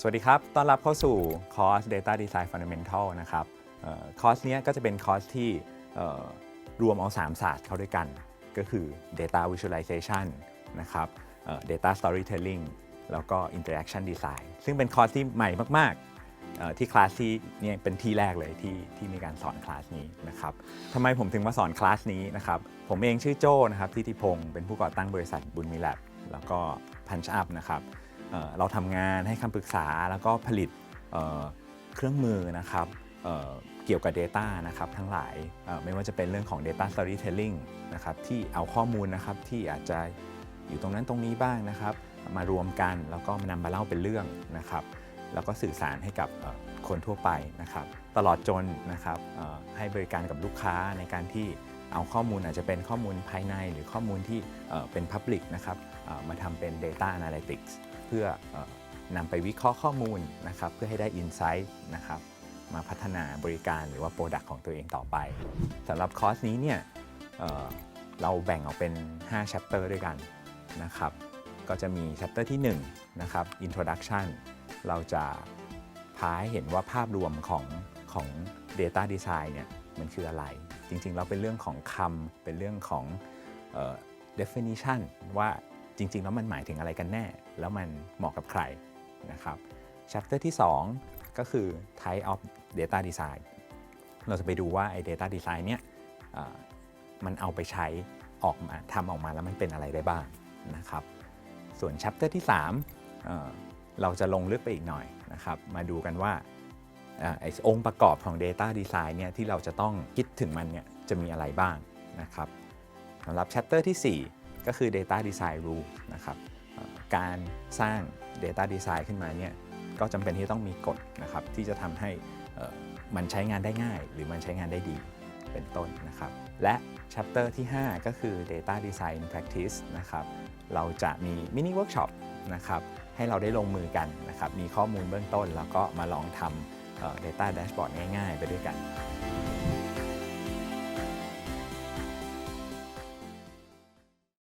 สวัสดีครับ ต้อนรับเข้าสู่คอร์ส Data Design Fundamental นะครับออคอร์สเนี้ยก็จะเป็นคอร์สที่รวมเอา 3 ศาสตร์เข้าด้วยกัน ก็คือ Data Visualization นะครับ Data Storytelling แล้วก็ Interaction Design ซึ่งเป็นคอร์สที่ใหม่มาก ๆ ที่คลาสที่เนี่ยเป็นที่แรกเลยที่ที่มีการสอนคลาสนี้นะครับทำไมผมถึงมาสอนคลาสนี้นะครับ ผมเองชื่อโจ้นะครับทิติพงศ์เป็นผู้ก่อตั้งบริษัทบุญมีแลบแล้วก็ Punch Up นะครับ เราทำงานให้คำปรึกษาแล้วก็ผลิตเเครื่องมือนะครับเเกี่ยวกับ Data นะครับทั้งหลายไม่ว่าจะเป็นเรื่องของ Data Storytelling นะครับที่เอาข้อมูลนะครับที่อาจจะอยู่ตรงนั้นตรงนี้บ้างนะครับ มารวมกันแล้วก็มานำมาเล่าเป็นเรื่องนะครับ แล้วก็สื่อสารให้กับคนทั่วไปนะครับ ตลอดจนนะครับให้บริการกับลูกค้าในการที่เอาข้อมูลอาจจะเป็นข้อมูลภายในหรือข้อมูลที่เป็น Public นะครับมาทำเป็น Data Analytics เพื่ออนำไปวิเคราะห์ข้อมูลนะครับ เพื่อให้ได้ Insight นะครับมาพัฒนาบริการหรือว่า Product ของตัวเองต่อไปสำหรับคอร์สนี้เนี่ยเเราแบ่งออกเป็น 5 chapter ด้วยกันนะครับ ก็จะมี chapter ที่1นะครับ Introduction เราจะพาให้เห็นว่าภาพรวมของของ Data Design เนี่ยมันคืออะไร จริงๆ เราเป็นเรื่องของคำเป็นเรื่องของเอ่อ definition ว่า จริง ๆ แล้วมันหมายถึงอะไรกันแน่ แล้วมันเหมาะกับใครนะครับ chapter ที่ 2 ก็คือ type of data design เราจะไปดูว่าไอ้ data design เนี่ยมันเอาไปใช้ออกมาทำออกมาแล้วมันเป็นอะไรได้บ้างนะครับ ส่วน chapter ที่3เเราจะลงลึกไปอีกหน่อยนะครับ มาดูกันว่าเอ่อไอ้องค์ประกอบของ Data Design เนี่ยที่เราจะต้องคิดถึงมันเนี่ยจะมีอะไรบ้างนะครับสำหรับ chapter ที่4 ก็คือ Data Design Rule นะครับการสร้าง Data Design ขึ้นมาเนี่ยก็จำเป็นที่ต้องมีกฎนะครับที่จะทำให้มันใช้งานได้ง่าย หรือมันใช้งานได้ดีเป็นต้นนะครับ และ chapter ที่ 5 ก็คือ Data Design Practice นะครับเราจะมีมินิเวิร์กช็อปนะครับให้เราได้ลงมือกันนะครับมีข้อมูลเบื้องต้น แล้วก็มาลองทำเอ่อ Data Dashboard ง่าย ๆ ไปด้วยกัน